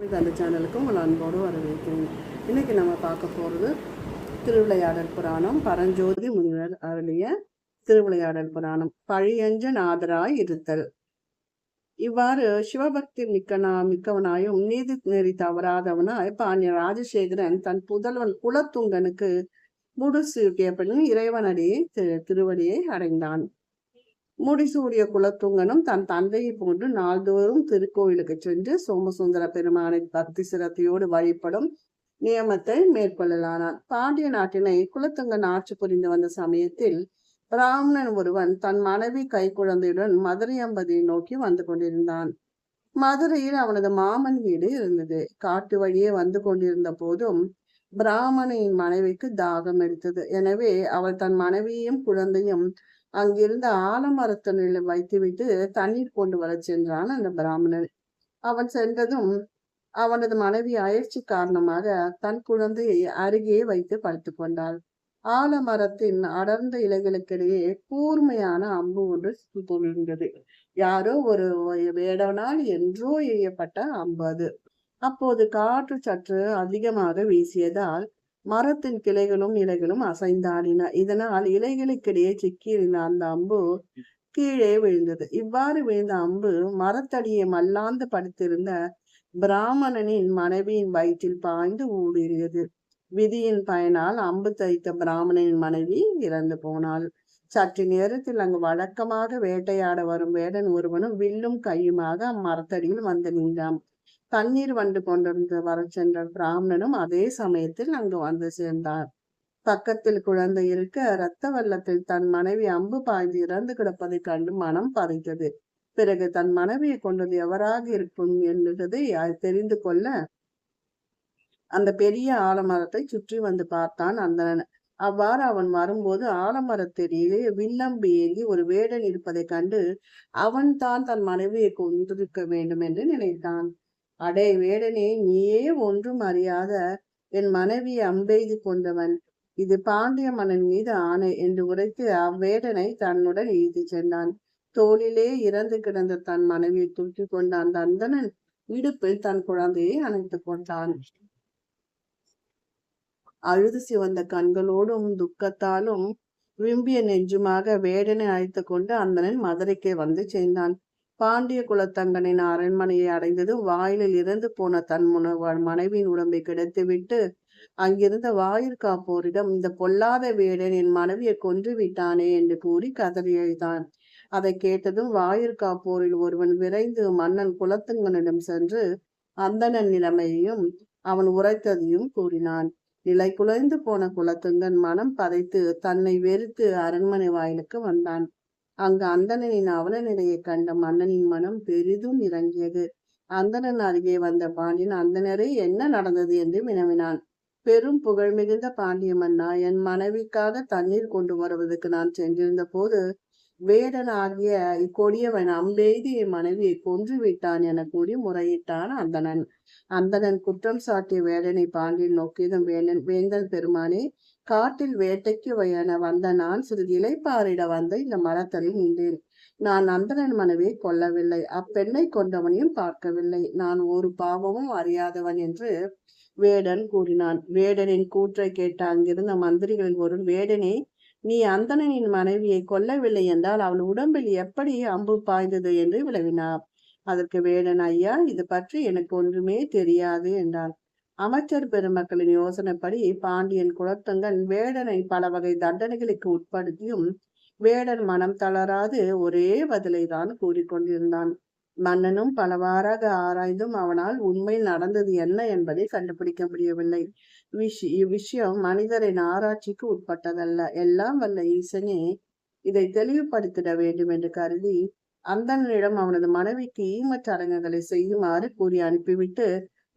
அந்த சேனலுக்கு உங்கள் அன்போடு வரவேற்கிறேன். இன்னைக்கு நம்ம பார்க்க போகிறது திருவிளையாடல் புராணம். பரஞ்சோதி முனிவர் அருளிய திருவிளையாடல் புராணம். பழியஞ்ச நாதராய் இருத்தல் இவ்வாறு சிவபக்தி மிக்கனா மிக்கவனாயும் நீதி நெறி தவறாதவனாய் பாண்டிய ராஜசேகரன் தன் புதல்வன் குலத்துங்கனுக்கு முடிசூட்டிய பின் இறைவனடியை திரு- திருவடியை அடைந்தான். முடிசூடிய குலத்துங்கனும் தன் தந்தையை போன்று நாள்தோறும் திருக்கோயிலுக்கு சென்று சோமசுந்தர பெருமானை பக்தி சிரத்தையோடு வழிபடும் நியமத்தை மேற்கொள்ளலானான். பாண்டிய நாட்டினை குலத்துங்கன் ஆட்சி புரிந்து வந்த சமயத்தில் பிராமணன் ஒருவன் தன் மனைவி கைக்குழந்தையுடன் மதுரை அம்பதியை நோக்கி வந்து கொண்டிருந்தான். மதுரையில் அவனது மாமன் வீடு இருந்தது. காட்டு வழியே வந்து கொண்டிருந்த போதும் பிராமணியின் மனைவிக்கு தாகம் எடுத்தது. எனவே அவள் தன் மனைவியும் குழந்தையும் அங்கிருந்த ஆலமரத்தனில் வைத்துவிட்டு தண்ணீர் கொண்டு வரச் சென்றான் அந்த பிராமணன். அவன் சென்றதும் அவனது மனைவி அயற்சி காரணமாக தன் குழந்தையை அருகே வைத்து படுத்து கொண்டாள். ஆலமரத்தின் அடர்ந்த இலைகளுக்கிடையே கூர்மையான அம்பு ஒன்று பொழிந்தது யாரோ ஒரு வேடனால் என்றோ எய்யப்பட்ட அம்பு அது. அப்போது காற்று சற்று அதிகமாக வீசியதால் மரத்தின் கிளைகளும் இலைகளும் அசைந்தாடின. இதனால் இலைகளுக்கிடையே சிக்கியிருந்த அந்த அம்பு கீழே விழுந்தது. இவ்வாறு விழுந்த அம்பு மரத்தடியை மல்லாந்து படுத்திருந்த பிராமணனின் மனைவியின் வயிற்றில் பாய்ந்து ஊடுருவியது. விதியின் பயனால் அம்பு தைத்த பிராமணனின் மனைவி இறந்து போனாள். சற்று நேரத்தில் அங்கு வழக்கமாக வேட்டையாட வரும் வேடன் ஒருவனும் வில்லும் கையுமாக அம்மரத்தடியில் வந்து நின்றான். தண்ணீர் வந்து கொண்டிருந்து வர சென்ற பிராமணனும் அதே சமயத்தில் அங்கு வந்து சேர்ந்தார் பக்கத்தில் குழந்தை இருக்க இரத்த வெள்ளத்தில் தன் மனைவி அம்பு பாய்ந்து இறந்து கிடப்பதைக் கண்டு மனம் பறித்தது பிறகு தன் மனைவியை கொண்டது எவராக இருக்கும் என்பதை தெரிந்து கொள்ள அந்த பெரிய ஆலமரத்தை சுற்றி வந்து பார்த்தான் அந்தனன் அவ்வாறு அவன் வரும்போது ஆலமரத்தடியிலே வில்லம்பு ஏந்தி ஒரு வேடன் இருப்பதைக் கண்டு அவன் தான் தன் மனைவியை கொண்டிருக்க வேண்டும் என்று நினைத்தான். அடே வேடனே நீயே ஒன்றும் அறியாத என் மனைவி அம்பெய்து கொண்டவன். இது பாண்டிய மன்னன் மீது ஆணை என்று உரைத்து அவ்வேடனை தன்னுடன் இழுத்து சென்றான். தோளிலே இறந்து கிடந்த தன் மனைவியை தூக்கி கொண்ட அந்த அந்தணன் இடுப்பில் தன் குழந்தையை அணைத்துக் கொண்டான். அழுது சிவந்த கண்களோடும் துக்கத்தாலும் விரும்பிய நெஞ்சுமாக வேடனை அழைத்து கொண்டு அந்தனன் மதுரைக்கு வந்து சேர்ந்தான். பாண்டிய குலத்தங்கனின் அரண்மனையை அடைந்ததும் வாயிலில் இறந்து போன தன் முன மனைவியின் உடம்பை கிடைத்துவிட்டு அங்கிருந்த வாயிற்காப்போரிடம் இந்த பொல்லாத வேடன் என் மனைவியை கொன்று விட்டானே என்று கூறி கதறி எழுதான் அதை கேட்டதும் வாயிற்காப்போரில் ஒருவன் விரைந்து மன்னன் குலத்தங்கனிடம் சென்று அந்தணன் நிலைமையையும் அவன் உரைத்ததையும் கூறினான். நிலை குலைந்து போன குலத்துங்கன் மனம் பதைத்து தன்னை வெறுத்து அரண்மனை வாயிலுக்கு வந்தான். அங்கு அந்தணனின் அவல நிலையை கண்ட மன்னனின் மனம் பெரிதும் இறங்கியது. அந்தணன் அருகே வந்த பாண்டியன் அந்தணரே என்ன நடந்தது? என்று வினவினான். பெரும் புகழ் மிகுந்த பாண்டிய மன்னா என் மனைவிக்காக தண்ணீர் கொண்டு வருவதற்கு நான் சென்றிருந்த போது வேடன் ஆகிய இக்கொடியவன் அம்பெய்தி என் மனைவியை கொன்று விட்டான் என கூறி முறையிட்டான் அந்தணன். அந்தணன் குற்றம் சாட்டிய வேடனை பாண்டியன் நோக்கியதும் வேந்தன் வேந்தன் பெருமானே காட்டில் வேட்டைக்கு வயன வந்த நான் சிறிது இலைப்பாரிட வந்த இந்த மரத்தடியில் நின்றேன். நான் அந்தணன் மனைவியை கொல்லவில்லை. அப்பெண்ணை கொண்டவனையும் பார்க்கவில்லை. நான் ஒரு பாவமும் அறியாதவன் என்று வேடன் கூறினான். வேடனின் கூற்றை கேட்ட அங்கிருந்த மந்திரிகளில் ஒரு வேடனே நீ அந்தணனின் மனைவியை கொல்லவில்லை என்றால் அவள் உடம்பில் எப்படி அம்பு பாய்ந்தது? என்று விளவினார். அதற்கு வேடன் ஐயா இது பற்றி எனக்கு ஒன்றுமே தெரியாது என்றான். அமைச்சர் பெருமக்களின் யோசனைப்படி பாண்டியன் குலத்தங்கன் வேடனை பல வகை தண்டனைகளுக்கு உட்படுத்தியும் வேடன் மனம் தளராது ஒரே பதிலை தான் கூறிக்கொண்டிருந்தான். மன்னனும் பலவாறாக ஆராய்ந்தும் அவனால் உண்மையில் நடந்தது என்ன என்பதை கண்டுபிடிக்க முடியவில்லை. விஷ் இவ்விஷயம் மனிதரின் ஆராய்ச்சிக்கு உட்பட்டதல்ல. எல்லாம் வல்ல ஈசனே இதை தெளிவுபடுத்திட வேண்டும் என்று கருதி அந்தனிடம் அவனது மனைவிக்கு ஈமச்சடங்குகளை செய்யுமாறு கூறி அனுப்பிவிட்டு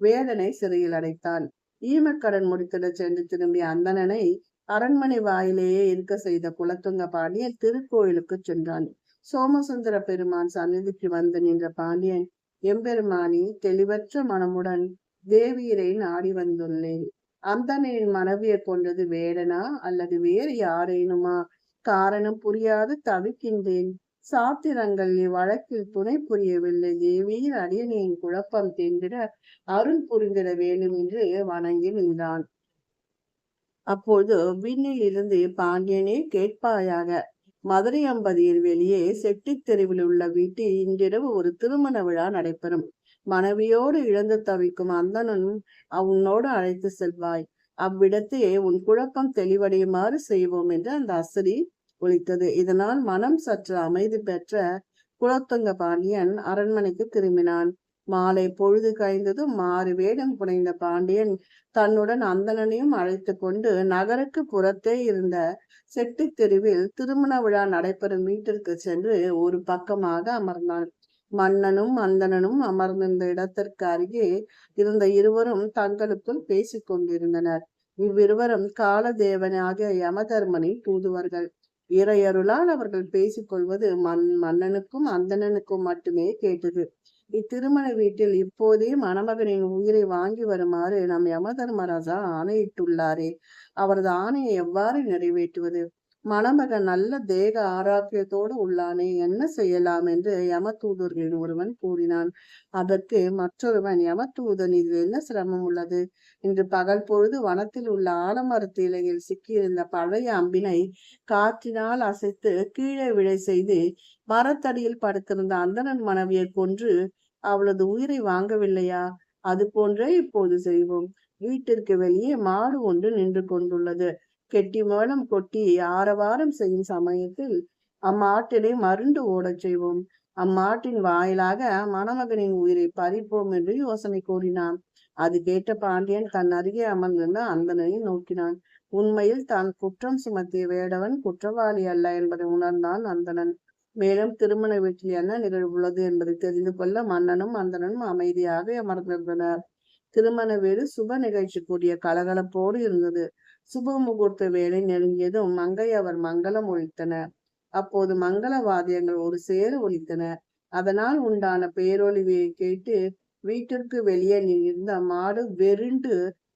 வேதனை சிறையில் அடைத்தான் ஈமக்கடன் முடித்திட சென்று திரும்பிய அந்தணனை அரண்மனை வாயிலேயே இருக்க செய்த குலத்துங்க பாண்டியன் திருக்கோயிலுக்கு சென்றான். சோமசுந்தர பெருமான் சந்நிதிக்கு வந்து நின்ற பாண்டியன் எம்பெருமானி தெளிவற்ற மனமுடன் தேவியரை நாடி வந்துள்ளேன். அந்தணனின் மனைவியை கொண்டது வேடனா அல்லது வேறு யாரேனுமா? காரணம் புரியாது தவிக்கின்றேன். சாத்திரங்கள் இவ்வழக்கில் துணை புரியவில்லை. தேவியில் அடியனின் குழப்பம் தேர்ந்திட அருள் புரிந்திட வேண்டும் என்று வணங்கி நின்றான். அப்போது விண்ணில் இருந்து பாண்டியனே கேட்பாயாக மதுரை அம்பதியில் வெளியே செட்டி தெருவில் உள்ள வீட்டில் இன்றிரவு ஒரு திருமண விழா நடைபெறும். மனைவியோடு இழந்து தவிக்கும் அந்தனன் அவனோடு அழைத்து செல்வாய். அவ்விடத்தையே உன் குழப்பம் தெளிவடையுமாறு செய்வோம் என்று அந்த அசரி ஒழித்தது. இதனால் மனம் சற்று அமைதி பெற்ற குலத்துங்க பாண்டியன் அரண்மனைக்கு திரும்பினான். மாலை பொழுது கழிந்ததும் மாறு வேடம் புனைந்த பாண்டியன் தன்னுடன் அந்தணனையும் அழைத்து கொண்டு நகருக்கு புறத்தே இருந்த செட்டி தெருவில் திருமண விழா நடைபெறும் வீட்டிற்கு சென்று ஒரு பக்கமாக அமர்ந்தான். மன்னனும் அந்தணனும் அமர்ந்திருந்த இடத்திற்கு அருகே இருந்த இருவரும் தங்களுக்குள் பேசிக் கொண்டிருந்தனர். இவ்விருவரும் காலதேவனாகிய யமதர்மனின் தூதுவர்கள். இறையருளால் அவர்கள் பேசிக்கொள்வது மன் மன்னனுக்கும் அந்தணனுக்கும் மட்டுமே கேட்டது. இத்திருமண வீட்டில் இப்போதே மணமகனின் உயிரை வாங்கி வருமாறு நம் யமதர்மராஜா ஆணையிட்டுள்ளாரே. அவரது ஆணையை எவ்வாறு நிறைவேற்றுவது? மணமகன் நல்ல தேக ஆரோக்கியத்தோடு உள்ளானே என்ன செய்யலாம் என்று யமதூதர்களின் ஒருவன் கூறினான். அதற்கு மற்றொருவன் யமதூதன் இது என்ன சிரமம் உள்ளது? இன்று பகல் பொழுது வனத்தில் உள்ள ஆலமரத்து இலையில் சிக்கியிருந்த பழைய அம்பினை காற்றினால் அசைத்து கீழே விழை செய்து மரத்தடியில் படுத்திருந்த அந்தனன் மனைவியை கொன்று அவளது உயிரை வாங்கவில்லையா? அது போன்றே இப்போது செய்வோம். வீட்டிற்கு வெளியே மாடு ஒன்று நின்று கொண்டுள்ளது. கெட்டி மேளம் கொட்டி ஆரவாரம் செய்யும் சமயத்தில் அம்மாட்டினை மருண்டு ஓடச் செய்வோம். அம்மாட்டின் வாயிலாக மணமகனின் உயிரை பறிப்போம் என்று யோசனை கூறினான். அது கேட்ட பாண்டியன் தன் அருகே அமர்ந்திருந்த அந்தனை நோக்கினான். உண்மையில் தான் குற்றம் சுமத்திய வேடவன் குற்றவாளி அல்ல என்பதை உணர்ந்தான் அந்தணன். மேலும் திருமண வீட்டில் என்ன நிகழ்வுள்ளது என்பதை தெரிந்து கொள்ள மன்னனும் அந்தனனும் அமைதியாக அமர்ந்திருந்தனர். திருமண வீடு சுப நிகழ்ச்சி கூடிய கலகலப்போடு இருந்தது. சுப முகூர்த்த வேலை நெருங்கியதும் மங்கை அவர் மங்களம் ஒழித்தனர். அப்போது மங்கள வாத்தியங்கள் ஒரு சேர ஒழித்தன அதனால் உண்டான பேரொழிவை கேட்டு வீட்டிற்கு வெளியே இருந்த மாடு வெறிண்டு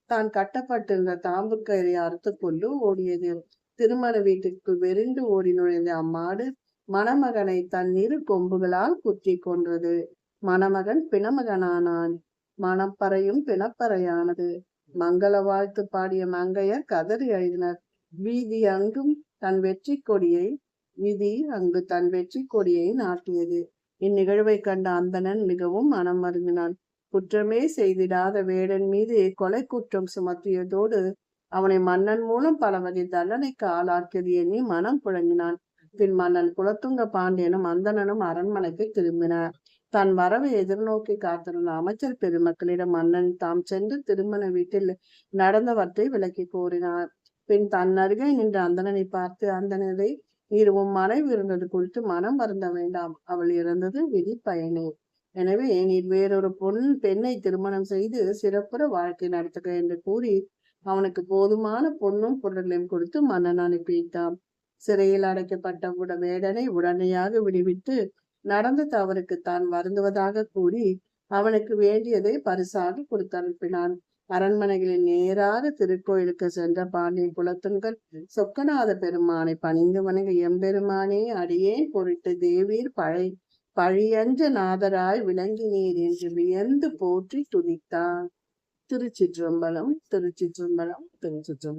தான் கட்டப்பட்டிருந்த தாம்புக்கரை கயிறை அறுத்து கொண்டு ஓடியது. திருமண வீட்டுக்கு வெறிண்டு ஓடி நுழைந்த அம்மாடு மணமகனை தன் இரு கொம்புகளால் குத்தி கொன்றது. மணமகன் பிணமகனானான். மணப்பறையும் பிணப்பறையானது. மங்கள வாழ்த்து பாடிய மங்கையர் கதறி எழுதினர் வீதி அங்கும் தன் வெற்றி கொடியை விதி அங்கு தன் வெற்றி கொடியை நாட்டியது. இந்நிகழ்வை கண்ட அந்தணன் மிகவும் மனம் மருங்கினான். குற்றமே செய்திடாத வேடன் மீது கொலை குற்றம் சுமத்தியதோடு அவனை மன்னன் மூலம் பல வகை தண்டனைக்கு ஆளாக்கியது எண்ணி மனம் புழங்கினான். பின் மன்னன் குலத்துங்க பாண்டியனும் அந்தணனும் அரண்மனைக்கு திரும்பினார். தன் வரவை எதிர்நோக்கி காத்திருந்த அமைச்சர் பெருமக்களிடம் மன்னன் தாம் சென்று திருமண வீட்டில் நடந்தவற்றை விளக்கி கூறினார். பின் தன் அருகே நின்று அந்தணனை பார்த்து அந்தனரை நீருவும் மனைவி இருந்தது குறித்து மனம் வருந்த வேண்டாம். அவள் இறந்தது விதி பயனே. எனவே நீர் வேறொரு பொன் பெண்ணை திருமணம் செய்து சிறப்புற வாழ்க்கை நடத்துக என்று கூறி அவனுக்கு போதுமான பொண்ணும் பொருளையும் கொடுத்து மன்னன் அனுப்பி வைத்தான் சிறையில் அடைக்கப்பட்ட உட வேடனை உடனடியாக விடுவித்து நடந்த தவறுக்கு தான் வருந்துவதாக கூறி அவனுக்கு வேண்டியதை பரிசாக கொடுத்து அனுப்பினான். அரண்மனைகளில் நேராக திருக்கோயிலுக்கு சென்ற பாண்டியன் குலத்துங்கள் சொக்கநாத பெருமானை பணிந்து வணங்க எம்பெருமானே அடியேன் பொருட்டு தேவீர் பழை பழியஞ்ச நாதராய் விளங்கினீர் என்று வியந்து போற்றி துதித்தான். திருச்சிற்றம்பலம் திருச்சிற்றம்பலம் திருச்சிற்றம்பலம்.